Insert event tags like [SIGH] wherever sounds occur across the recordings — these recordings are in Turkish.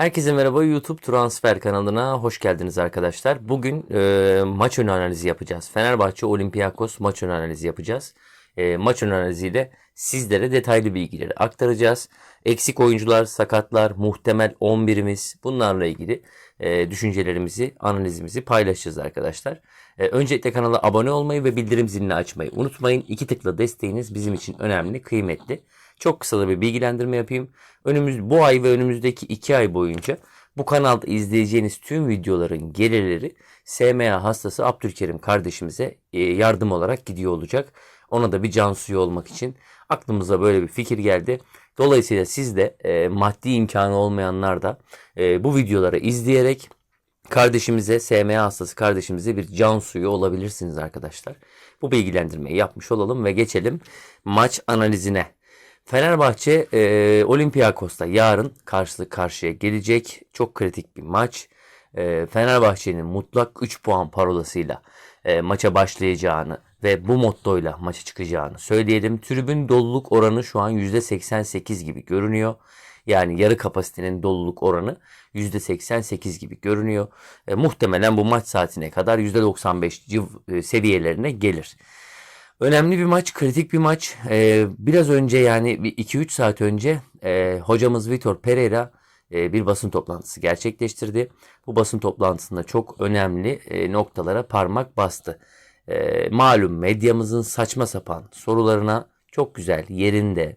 Herkese merhaba YouTube Transfer kanalına hoş geldiniz arkadaşlar. Bugün e, maç önü analizi yapacağız. Fenerbahçe Olympiakos maç önü analizi yapacağız. E, maç önü analiziyle sizlere detaylı bilgileri aktaracağız. Eksik oyuncular, sakatlar, muhtemel 11'imiz bunlarla ilgili e, düşüncelerimizi, analizimizi paylaşacağız arkadaşlar. E, öncelikle kanala abone olmayı ve bildirim zilini açmayı unutmayın. İki tıkla desteğiniz bizim için önemli, kıymetli. Çok kısa da bir bilgilendirme yapayım. Önümüz bu ay ve önümüzdeki iki ay boyunca bu kanalda izleyeceğiniz tüm videoların gelirleri SMA hastası Abdülkerim kardeşimize e, yardım olarak gidiyor olacak. Ona da bir can suyu olmak için aklımıza böyle bir fikir geldi. Dolayısıyla siz de e, maddi imkanı olmayanlar da e, bu videoları izleyerek kardeşimize, SMA hastası kardeşimize bir can suyu olabilirsiniz arkadaşlar. Bu bilgilendirmeyi yapmış olalım ve geçelim maç analizine. Fenerbahçe e, Olympiakos'ta yarın karşı karşıya gelecek. Çok kritik bir maç. E, Fenerbahçe'nin mutlak 3 puan parolasıyla e, maça başlayacağını ve bu mottoyla maça çıkacağını söyleyelim. Tribün doluluk oranı şu an %88 gibi görünüyor. Yani yarı kapasitenin doluluk oranı %88 gibi görünüyor. E, muhtemelen bu maç saatine kadar %95 civ e, seviyelerine gelir. Önemli bir maç, kritik bir maç. Ee, biraz önce yani 2-3 saat önce e, hocamız Vitor Pereira e, bir basın toplantısı gerçekleştirdi. Bu basın toplantısında çok önemli e, noktalara parmak bastı. E, malum medyamızın saçma sapan sorularına çok güzel yerinde,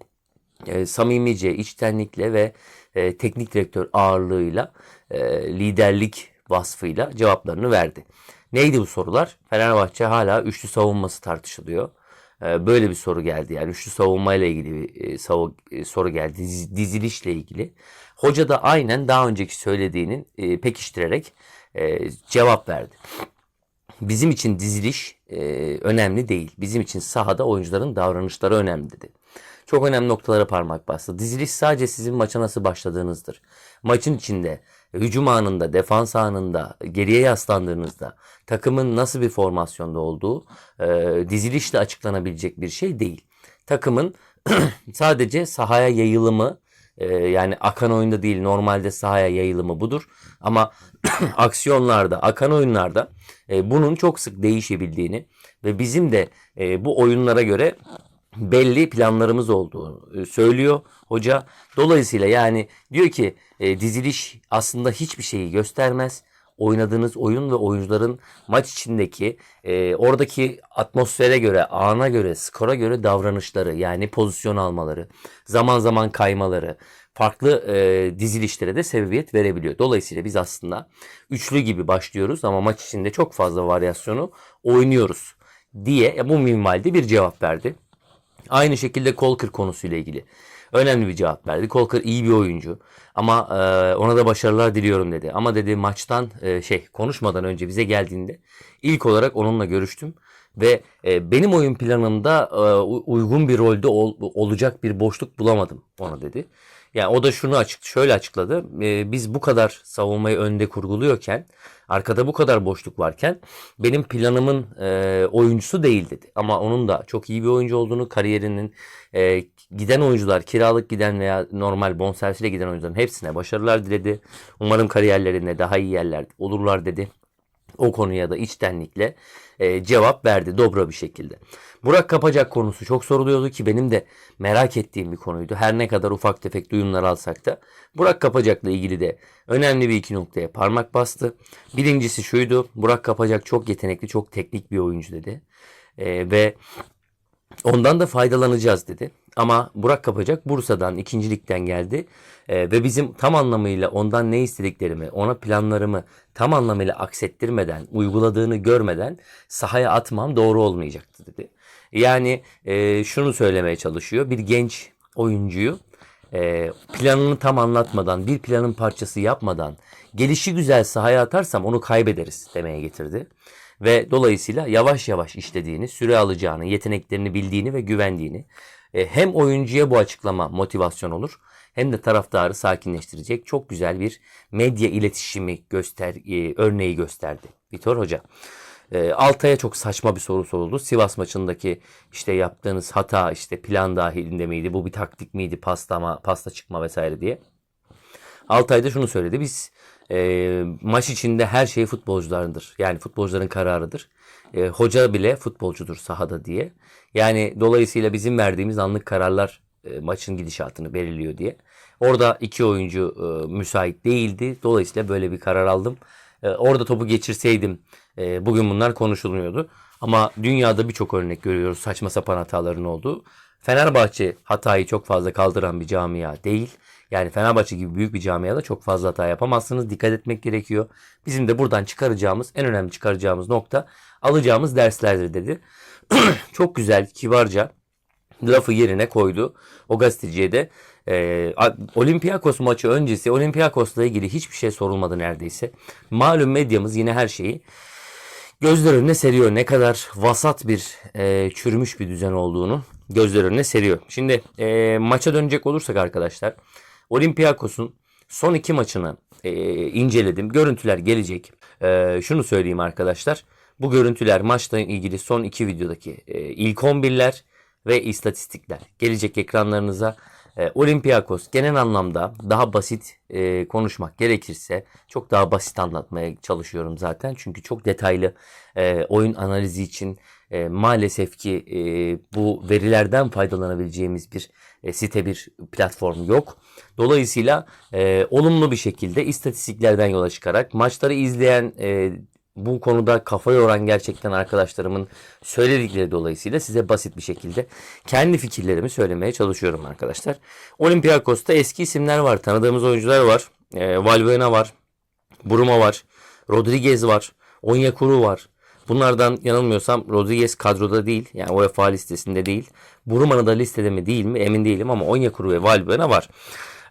e, samimice, içtenlikle ve e, teknik direktör ağırlığıyla, e, liderlik vasfıyla cevaplarını verdi. Neydi bu sorular? Fenerbahçe hala üçlü savunması tartışılıyor. Ee, böyle bir soru geldi. Yani üçlü savunma ile ilgili bir e, e, soru geldi. Dizilişle ilgili. Hoca da aynen daha önceki söylediğinin e, pekiştirerek cevap verdi. Bizim için diziliş önemli değil. Bizim için sahada oyuncuların davranışları önemli dedi. Çok önemli noktalara parmak bastı. Diziliş sadece sizin maça nasıl başladığınızdır. Maçın içinde hücum anında, defans anında, geriye yaslandığınızda takımın nasıl bir formasyonda olduğu e, dizilişle açıklanabilecek bir şey değil. Takımın [CLEARS THROAT] sadece sahaya yayılımı e, yani akan oyunda değil normalde sahaya yayılımı budur. Ama [CLEARS THROAT] aksiyonlarda, akan oyunlarda e, bunun çok sık değişebildiğini ve bizim de e, bu oyunlara göre belli planlarımız olduğunu e, söylüyor hoca. Dolayısıyla yani diyor ki e, diziliş aslında hiçbir şeyi göstermez. Oynadığınız oyun ve oyuncuların maç içindeki e, oradaki atmosfere göre, ana göre, skora göre davranışları yani pozisyon almaları, zaman zaman kaymaları, farklı e, dizilişlere de sebebiyet verebiliyor. Dolayısıyla biz aslında üçlü gibi başlıyoruz ama maç içinde çok fazla varyasyonu oynuyoruz diye bu minvalde bir cevap verdi. Aynı şekilde Kolkır konusuyla ilgili önemli bir cevap verdi. Kolkır iyi bir oyuncu ama e, ona da başarılar diliyorum dedi. Ama dedi maçtan e, şey konuşmadan önce bize geldiğinde ilk olarak onunla görüştüm ve e, benim oyun planımda e, uygun bir rolde ol, olacak bir boşluk bulamadım ona dedi. Yani o da şunu açık şöyle açıkladı. E, biz bu kadar savunmayı önde kurguluyorken arkada bu kadar boşluk varken benim planımın e, oyuncusu değil dedi. Ama onun da çok iyi bir oyuncu olduğunu kariyerinin e, giden oyuncular kiralık giden veya normal bonservisiyle giden oyuncuların hepsine başarılar diledi. Umarım kariyerlerinde daha iyi yerler olurlar dedi o konuya da içtenlikle e, cevap verdi dobra bir şekilde. Burak Kapacak konusu çok soruluyordu ki benim de merak ettiğim bir konuydu. Her ne kadar ufak tefek duyumlar alsak da Burak Kapacak'la ilgili de önemli bir iki noktaya parmak bastı. Birincisi şuydu. Burak Kapacak çok yetenekli, çok teknik bir oyuncu dedi. E, ve ondan da faydalanacağız dedi. Ama Burak Kapacak Bursa'dan ikincilikten geldi e, ve bizim tam anlamıyla ondan ne istediklerimi, ona planlarımı tam anlamıyla aksettirmeden, uyguladığını görmeden sahaya atmam doğru olmayacaktı dedi. Yani e, şunu söylemeye çalışıyor. Bir genç oyuncuyu e, planını tam anlatmadan, bir planın parçası yapmadan gelişi güzel sahaya atarsam onu kaybederiz demeye getirdi. Ve dolayısıyla yavaş yavaş işlediğini, süre alacağını, yeteneklerini bildiğini ve güvendiğini e, hem oyuncuya bu açıklama motivasyon olur hem de taraftarı sakinleştirecek çok güzel bir medya iletişimi göster e, örneği gösterdi Vitor Hoca. E, Altay'a çok saçma bir soru soruldu. Sivas maçındaki işte yaptığınız hata işte plan dahilinde miydi? Bu bir taktik miydi? Pastama, pasta çıkma vesaire diye. Altay da şunu söyledi. Biz e, maç içinde her şey futbolcularındır. Yani futbolcuların kararıdır. E, hoca bile futbolcudur sahada diye. Yani dolayısıyla bizim verdiğimiz anlık kararlar e, maçın gidişatını belirliyor diye. Orada iki oyuncu e, müsait değildi. Dolayısıyla böyle bir karar aldım. E, orada topu geçirseydim e, bugün bunlar konuşulmuyordu. Ama dünyada birçok örnek görüyoruz saçma sapan hataların olduğu. Fenerbahçe hatayı çok fazla kaldıran bir camia değil. Yani Fenerbahçe gibi büyük bir camiada çok fazla hata yapamazsınız. Dikkat etmek gerekiyor. Bizim de buradan çıkaracağımız, en önemli çıkaracağımız nokta alacağımız derslerdir dedi. [CLEARS THROAT] çok güzel, kibarca lafı yerine koydu. O gazeteciye de e, Olympiakos maçı öncesi Olympiakos'la ilgili hiçbir şey sorulmadı neredeyse. Malum medyamız yine her şeyi gözler önüne seriyor. Ne kadar vasat bir e, çürümüş bir düzen olduğunu gözler önüne seriyor. Şimdi e, maça dönecek olursak arkadaşlar Olympiakos'un son iki maçını e, inceledim. Görüntüler gelecek. E, şunu söyleyeyim arkadaşlar. Bu görüntüler maçla ilgili son iki videodaki e, ilk 11'ler ve istatistikler gelecek ekranlarınıza. E, Olympiakos genel anlamda daha basit e, konuşmak gerekirse çok daha basit anlatmaya çalışıyorum zaten. Çünkü çok detaylı e, oyun analizi için e, maalesef ki e, bu verilerden faydalanabileceğimiz bir e, site bir platform yok. Dolayısıyla e, olumlu bir şekilde istatistiklerden yola çıkarak maçları izleyen e, bu konuda kafa yoran gerçekten arkadaşlarımın söyledikleri dolayısıyla size basit bir şekilde kendi fikirlerimi söylemeye çalışıyorum arkadaşlar. Olympiakos'ta eski isimler var. Tanıdığımız oyuncular var. E, Valbuena var. Bruma var. Rodriguez var. Onyekuru var. Bunlardan yanılmıyorsam Rodriguez kadroda değil. Yani UEFA listesinde değil. Bruma'nın da listede mi değil mi emin değilim ama Onyekuru ve Valbuena var.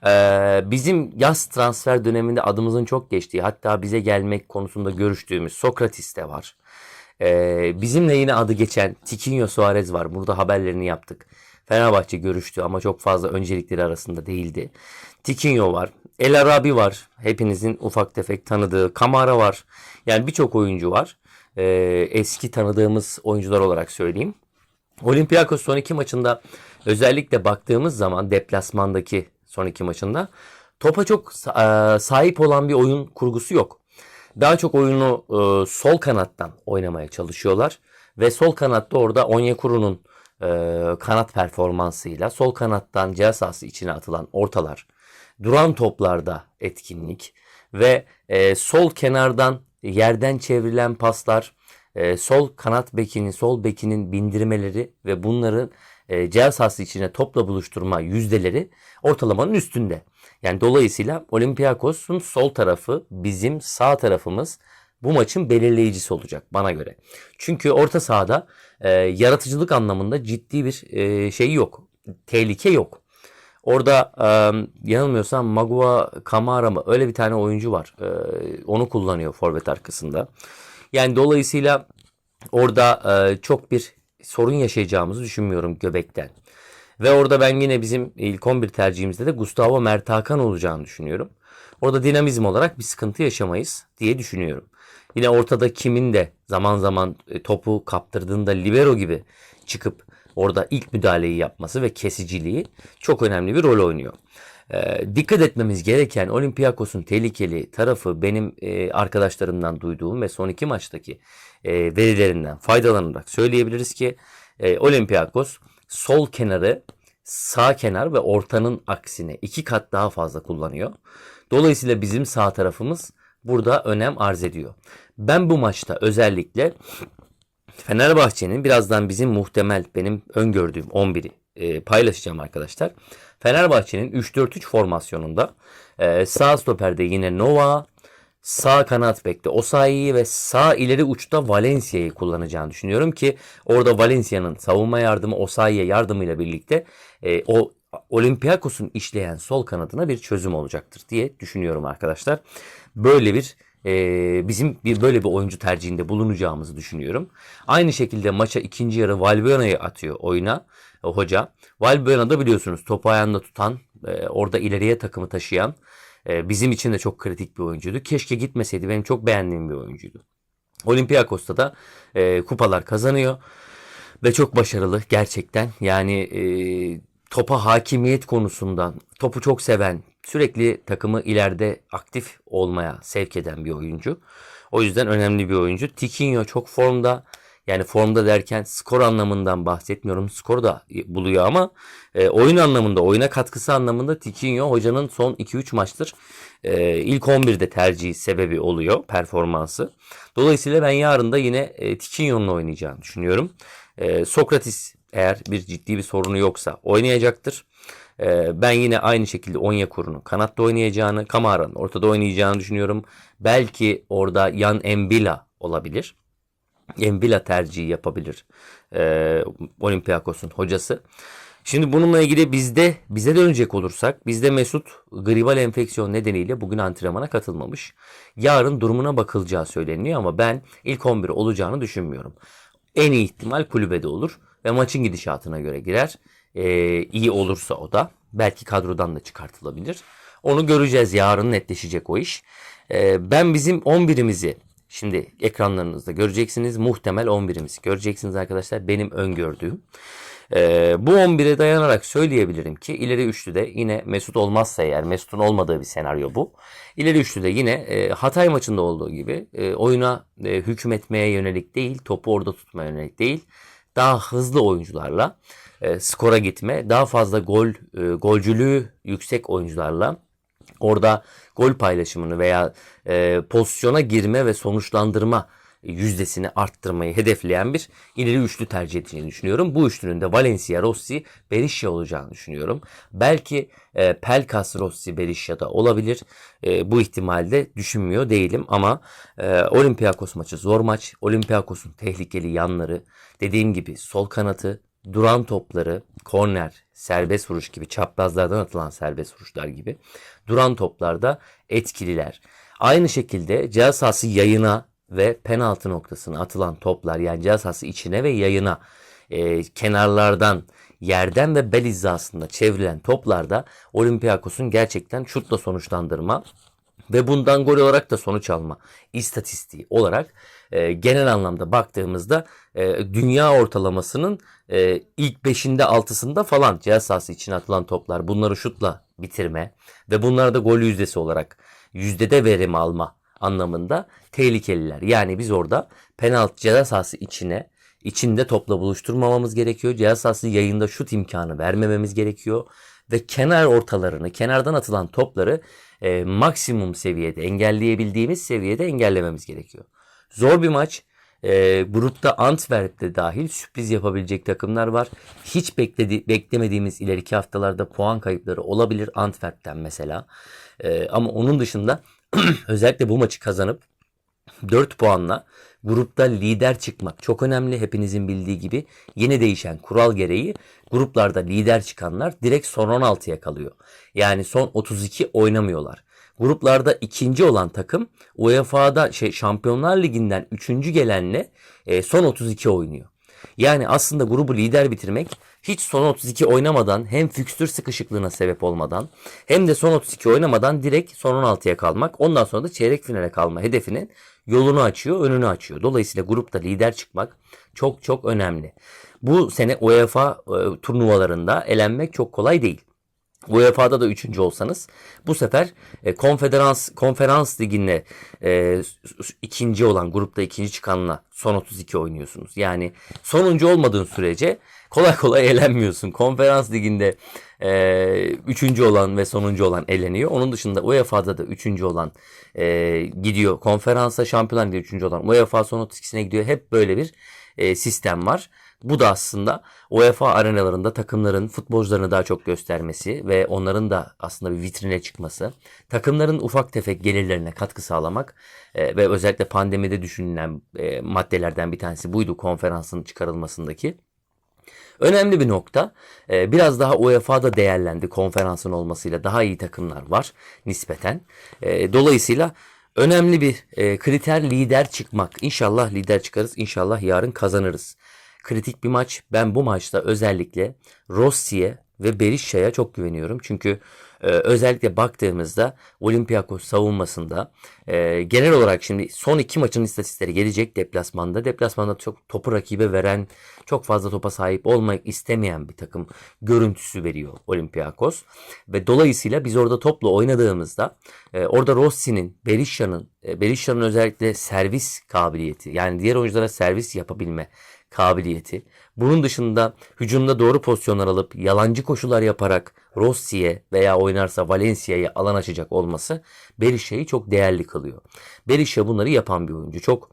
Ee, bizim yaz transfer döneminde adımızın çok geçtiği hatta bize gelmek konusunda görüştüğümüz Sokratis de var. Ee, bizimle yine adı geçen Tiquinho Suarez var. Burada haberlerini yaptık. Fenerbahçe görüştü ama çok fazla öncelikleri arasında değildi. Tiquinho var. El Arabi var. Hepinizin ufak tefek tanıdığı. Kamara var. Yani birçok oyuncu var. Ee, eski tanıdığımız oyuncular olarak söyleyeyim. Olympiakos son iki maçında özellikle baktığımız zaman deplasmandaki son iki maçında topa çok e, sahip olan bir oyun kurgusu yok. Daha çok oyunu e, sol kanattan oynamaya çalışıyorlar ve sol kanatta orada Onyekuru'nun e, kanat performansıyla sol kanattan ceza içine atılan ortalar, duran toplarda etkinlik ve e, sol kenardan yerden çevrilen paslar, e, sol kanat bekinin, sol bekinin bindirmeleri ve bunların e, sahası içine topla buluşturma yüzdeleri ortalamanın üstünde. Yani dolayısıyla Olympiakos'un sol tarafı bizim sağ tarafımız bu maçın belirleyicisi olacak bana göre. Çünkü orta sahada e, yaratıcılık anlamında ciddi bir e, şey yok. Tehlike yok. Orada e, yanılmıyorsam Magua Kamara mı öyle bir tane oyuncu var. E, onu kullanıyor forvet arkasında. Yani dolayısıyla orada e, çok bir sorun yaşayacağımızı düşünmüyorum göbekten. Ve orada ben yine bizim ilk 11 tercihimizde de Gustavo Mert Hakan olacağını düşünüyorum. Orada dinamizm olarak bir sıkıntı yaşamayız diye düşünüyorum. Yine ortada kimin de zaman zaman e, topu kaptırdığında libero gibi çıkıp orada ilk müdahaleyi yapması ve kesiciliği çok önemli bir rol oynuyor. Ee, dikkat etmemiz gereken Olympiakos'un tehlikeli tarafı benim e, arkadaşlarımdan duyduğum ve son iki maçtaki e, verilerinden faydalanarak söyleyebiliriz ki e, Olympiakos sol kenarı sağ kenar ve ortanın aksine iki kat daha fazla kullanıyor. Dolayısıyla bizim sağ tarafımız burada önem arz ediyor. Ben bu maçta özellikle Fenerbahçe'nin birazdan bizim muhtemel benim öngördüğüm 11'i e, paylaşacağım arkadaşlar. Fenerbahçe'nin 3-4-3 formasyonunda e, sağ stoperde yine Nova, sağ kanat bekte Osayi'yi ve sağ ileri uçta Valencia'yı kullanacağını düşünüyorum ki orada Valencia'nın savunma yardımı Osayi'ye yardımıyla birlikte e, o Olympiakos'un işleyen sol kanadına bir çözüm olacaktır diye düşünüyorum arkadaşlar. Böyle bir e, bizim bir böyle bir oyuncu tercihinde bulunacağımızı düşünüyorum. Aynı şekilde maça ikinci yarı Valbuena'yı atıyor oyuna e, hoca. Valbuena da biliyorsunuz topu ayağında tutan, e, orada ileriye takımı taşıyan e, bizim için de çok kritik bir oyuncuydu. Keşke gitmeseydi. Benim çok beğendiğim bir oyuncuydu. Olympiakos'ta da e, kupalar kazanıyor ve çok başarılı gerçekten. Yani e, topa hakimiyet konusundan topu çok seven, sürekli takımı ileride aktif olmaya sevk eden bir oyuncu. O yüzden önemli bir oyuncu. Tiquinho çok formda. Yani formda derken skor anlamından bahsetmiyorum. Skor da buluyor ama e, oyun anlamında, oyuna katkısı anlamında Tiquinho hocanın son 2-3 maçtır e, ilk 11'de tercihi sebebi oluyor performansı. Dolayısıyla ben yarın da yine e, Tiquinho'nun oynayacağını düşünüyorum. E, Sokratis eğer bir ciddi bir sorunu yoksa oynayacaktır. E, ben yine aynı şekilde Onyekuru'nun kanatta oynayacağını, Kamara'nın ortada oynayacağını düşünüyorum. Belki orada Yan Embila olabilir. Embila tercihi yapabilir e, Olympiakos'un hocası. Şimdi bununla ilgili bizde bize dönecek olursak bizde Mesut gribal enfeksiyon nedeniyle bugün antrenmana katılmamış. Yarın durumuna bakılacağı söyleniyor ama ben ilk 11 olacağını düşünmüyorum. En iyi ihtimal kulübede olur ve maçın gidişatına göre girer. Ee, iyi olursa o da belki kadrodan da çıkartılabilir. Onu göreceğiz yarın netleşecek o iş. Ee, ben bizim 11'imizi şimdi ekranlarınızda göreceksiniz. Muhtemel 11'imizi göreceksiniz arkadaşlar. Benim öngördüğüm. Ee, bu 11'e dayanarak söyleyebilirim ki ileri üçlüde yine Mesut olmazsa eğer Mesut'un olmadığı bir senaryo bu. İleri üçlüde yine e, Hatay maçında olduğu gibi e, oyuna e, hükmetmeye yönelik değil, topu orada tutmaya yönelik değil. Daha hızlı oyuncularla e, skora gitme, daha fazla gol e, golcülüğü yüksek oyuncularla orada gol paylaşımını veya e, pozisyona girme ve sonuçlandırma yüzdesini arttırmayı hedefleyen bir ileri üçlü tercih edeceğini düşünüyorum. Bu üçlünün de Valencia, Rossi, Berisha olacağını düşünüyorum. Belki e, Pelkas, Rossi, Berisha da olabilir. E, bu ihtimalde düşünmüyor değilim ama e, Olympiakos maçı zor maç. Olympiakos'un tehlikeli yanları, dediğim gibi sol kanatı, duran topları, korner, serbest vuruş gibi çaprazlardan atılan serbest vuruşlar gibi duran toplarda etkililer. Aynı şekilde ceza sahası yayına ve penaltı noktasına atılan toplar yani ceza sahası içine ve yayına e, kenarlardan yerden ve bel hizasında çevrilen toplarda Olympiakos'un gerçekten şutla sonuçlandırma ve bundan gol olarak da sonuç alma istatistiği olarak e, genel anlamda baktığımızda e, dünya ortalamasının e, ilk 5'inde 6'sında falan sahası içine atılan toplar bunları şutla bitirme ve bunlarda gol yüzdesi olarak yüzdede verim alma anlamında tehlikeliler. Yani biz orada penaltı ceza sahası içine içinde topla buluşturmamamız gerekiyor. Ceza sahası yayında şut imkanı vermememiz gerekiyor. Ve kenar ortalarını, kenardan atılan topları e, maksimum seviyede, engelleyebildiğimiz seviyede engellememiz gerekiyor. Zor bir maç. E, grupta Antwerp'te dahil sürpriz yapabilecek takımlar var. Hiç bekledi, beklemediğimiz ileriki haftalarda puan kayıpları olabilir Antwerp'ten mesela. E, ama onun dışında [CLEARS THROAT] özellikle bu maçı kazanıp 4 puanla grupta lider çıkmak çok önemli. Hepinizin bildiği gibi yeni değişen kural gereği gruplarda lider çıkanlar direkt son 16'ya kalıyor. Yani son 32 oynamıyorlar. Gruplarda ikinci olan takım UEFA'da şey Şampiyonlar Ligi'nden üçüncü gelenle e, son 32 oynuyor. Yani aslında grubu lider bitirmek hiç son 32 oynamadan hem fikstür sıkışıklığına sebep olmadan hem de son 32 oynamadan direkt son 16'ya kalmak ondan sonra da çeyrek finale kalma hedefinin yolunu açıyor, önünü açıyor. Dolayısıyla grupta lider çıkmak çok çok önemli. Bu sene UEFA e, turnuvalarında elenmek çok kolay değil. UEFA'da da üçüncü olsanız bu sefer e, konferans konferans liginde e, ikinci olan grupta ikinci çıkanla son 32 oynuyorsunuz. Yani sonuncu olmadığın sürece kolay kolay [LAUGHS] elenmiyorsun. Konferans liginde e, üçüncü olan ve sonuncu olan eleniyor. Onun dışında UEFA'da da üçüncü olan e, gidiyor. Konferansa şampiyonlar ligi üçüncü olan UEFA son 32'sine gidiyor. Hep böyle bir e, sistem var. Bu da aslında UEFA arenalarında takımların futbolcularını daha çok göstermesi ve onların da aslında bir vitrine çıkması, takımların ufak tefek gelirlerine katkı sağlamak e, ve özellikle pandemide düşünülen e, maddelerden bir tanesi buydu konferansın çıkarılmasındaki. Önemli bir nokta. E, biraz daha UEFA'da değerlendi konferansın olmasıyla daha iyi takımlar var nispeten. E, dolayısıyla önemli bir e, kriter lider çıkmak. İnşallah lider çıkarız. İnşallah yarın kazanırız kritik bir maç. Ben bu maçta özellikle Rossi'ye ve Berisha'ya çok güveniyorum. Çünkü Ee, özellikle baktığımızda Olympiakos savunmasında e, genel olarak şimdi son iki maçın istatistikleri gelecek deplasmanda. Deplasmanda çok topu rakibe veren, çok fazla topa sahip olmak istemeyen bir takım görüntüsü veriyor Olympiakos. Ve dolayısıyla biz orada topla oynadığımızda e, orada Rossi'nin, Berisha'nın, e, Berisha'nın özellikle servis kabiliyeti yani diğer oyunculara servis yapabilme kabiliyeti. Bunun dışında hücumda doğru pozisyonlar alıp yalancı koşular yaparak Rossi'ye veya oynarsa Valencia'ya alan açacak olması Berisha'yı çok değerli kılıyor. Berisha bunları yapan bir oyuncu. Çok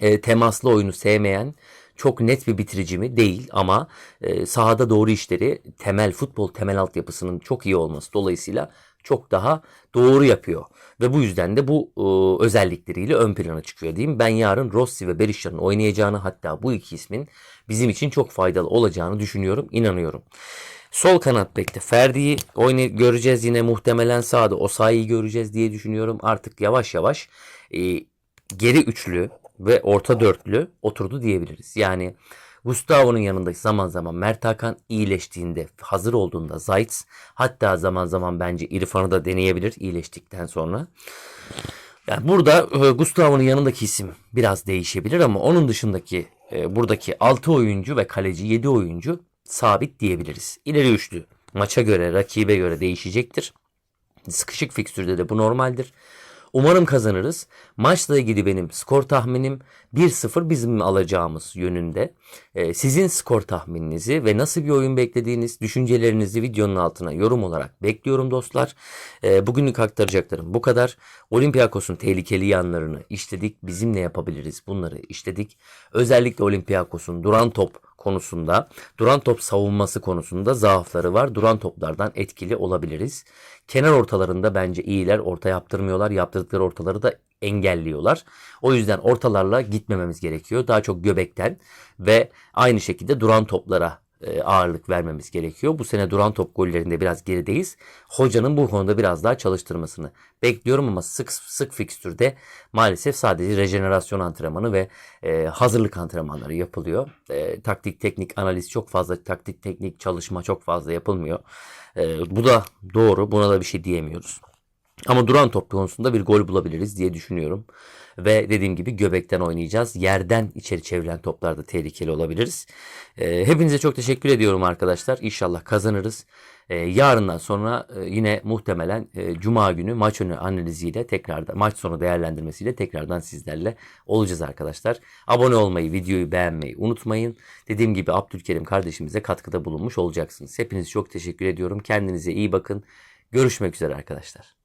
e, temaslı oyunu sevmeyen, çok net bir bitirici mi? Değil ama e, sahada doğru işleri temel futbol temel altyapısının çok iyi olması dolayısıyla çok daha doğru yapıyor. Ve bu yüzden de bu e, özellikleriyle ön plana çıkıyor diyeyim. Ben yarın Rossi ve Berisha'nın oynayacağını hatta bu iki ismin bizim için çok faydalı olacağını düşünüyorum, inanıyorum. Sol kanat bekte Ferdi'yi oynay göreceğiz yine muhtemelen sağda Osayi'yi göreceğiz diye düşünüyorum. Artık yavaş yavaş e, geri üçlü ve orta dörtlü oturdu diyebiliriz. Yani Gustavo'nun yanında zaman zaman Mert Hakan iyileştiğinde, hazır olduğunda Zayt hatta zaman zaman bence İrfan'ı da deneyebilir iyileştikten sonra. Yani burada e, Gustavo'nun yanındaki isim biraz değişebilir ama onun dışındaki e, buradaki 6 oyuncu ve kaleci 7 oyuncu sabit diyebiliriz. İleri üçlü maça göre, rakibe göre değişecektir. Sıkışık fikstürde de bu normaldir. Umarım kazanırız. Maçla ilgili benim skor tahminim 1-0 bizim alacağımız yönünde. Ee, sizin skor tahmininizi ve nasıl bir oyun beklediğiniz düşüncelerinizi videonun altına yorum olarak bekliyorum dostlar. Ee, bugünlük aktaracaklarım bu kadar. Olympiakos'un tehlikeli yanlarını işledik. Bizim ne yapabiliriz bunları işledik. Özellikle Olympiakos'un duran top konusunda, duran top savunması konusunda zaafları var. Duran toplardan etkili olabiliriz. Kenar ortalarında bence iyiler. Orta yaptırmıyorlar. Yaptırdıkları ortaları da engelliyorlar. O yüzden ortalarla gitmememiz gerekiyor. Daha çok göbekten ve aynı şekilde duran toplara ağırlık vermemiz gerekiyor. Bu sene duran top gollerinde biraz gerideyiz. Hocanın bu konuda biraz daha çalıştırmasını bekliyorum ama sık sık fikstürde maalesef sadece rejenerasyon antrenmanı ve e, hazırlık antrenmanları yapılıyor. E, taktik teknik analiz çok fazla taktik teknik çalışma çok fazla yapılmıyor. E, bu da doğru. Buna da bir şey diyemiyoruz. Ama duran top konusunda bir gol bulabiliriz diye düşünüyorum. Ve dediğim gibi göbekten oynayacağız. Yerden içeri çevrilen toplarda tehlikeli olabiliriz. E, hepinize çok teşekkür ediyorum arkadaşlar. İnşallah kazanırız. E, yarından sonra e, yine muhtemelen e, Cuma günü maç önü analiziyle tekrardan maç sonu değerlendirmesiyle tekrardan sizlerle olacağız arkadaşlar. Abone olmayı, videoyu beğenmeyi unutmayın. Dediğim gibi Abdülkerim kardeşimize katkıda bulunmuş olacaksınız. Hepinize çok teşekkür ediyorum. Kendinize iyi bakın. Görüşmek üzere arkadaşlar.